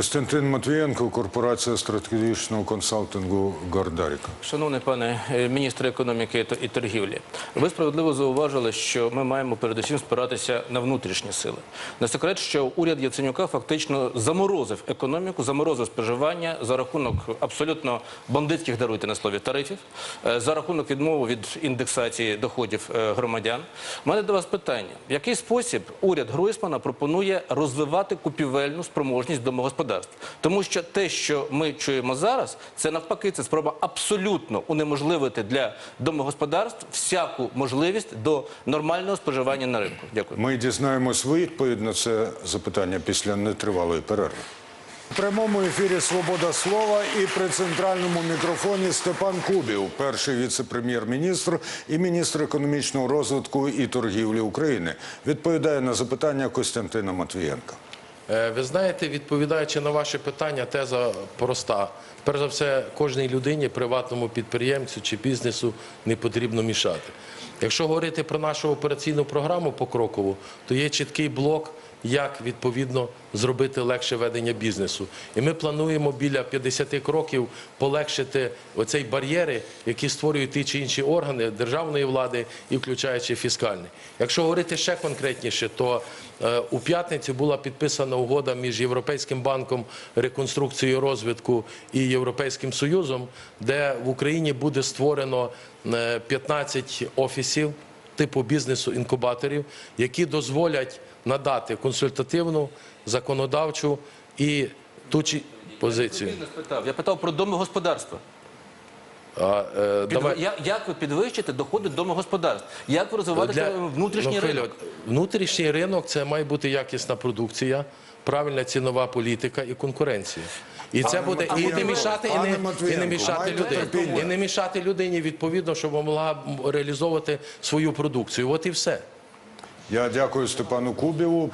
Костянтин Матвієнко, корпорація стратегічного консалтингу Гордаріка. Шановний пане е, міністр економіки і торгівлі, ви справедливо зауважили, що ми маємо передусім спиратися на внутрішні сили. Не секрет, що уряд Яценюка фактично заморозив економіку, заморозив споживання за рахунок абсолютно бандитських даруйте на слові тарифів, е, за рахунок відмови від індексації доходів е, громадян. У мене до вас питання: в який спосіб уряд Гройсмана пропонує розвивати купівельну спроможність домогосподарств? Тому що те, що ми чуємо зараз, це навпаки, це спроба абсолютно унеможливити для домогосподарств всяку можливість до нормального споживання на ринку. Дякую. Ми дізнаємось відповідь на це запитання після нетривалої перерви. У прямому ефірі Свобода слова і при центральному мікрофоні Степан Кубів, перший віце-прем'єр-міністр і міністр економічного розвитку і торгівлі України, відповідає на запитання Костянтина Матвієнка. Е, Ви знаєте, відповідаючи на ваше питання, теза проста. Перш за все, кожній людині, приватному підприємцю чи бізнесу не потрібно мішати. Якщо говорити про нашу операційну програму покрокову, то є чіткий блок, як відповідно зробити легше ведення бізнесу. І ми плануємо біля 50 кроків полегшити оцей бар'єри, які створюють ті чи інші органи державної влади і включаючи фіскальний. Якщо говорити ще конкретніше, то е, у п'ятницю була підписана угода між Європейським банком реконструкції і розвитку і Європейським Союзом, де в Україні буде створено е, 15 офісів типу бізнесу інкубаторів, які дозволять надати консультативну, законодавчу і ту чи позицію. Я питав про домогосподарства. А, е, Підв... давай- Я- Як ви підвищите доходи домогосподарств? Як ви розвиваєте внутрішній ну, ринок? Внутрішній ринок це має бути якісна продукція, правильна цінова політика і конкуренція. І це буде і не мішати, і не, і не мішати людей, І не мішати людині відповідно, щоб могла реалізовувати свою продукцію. От і все. Я дякую Степану Кубіву.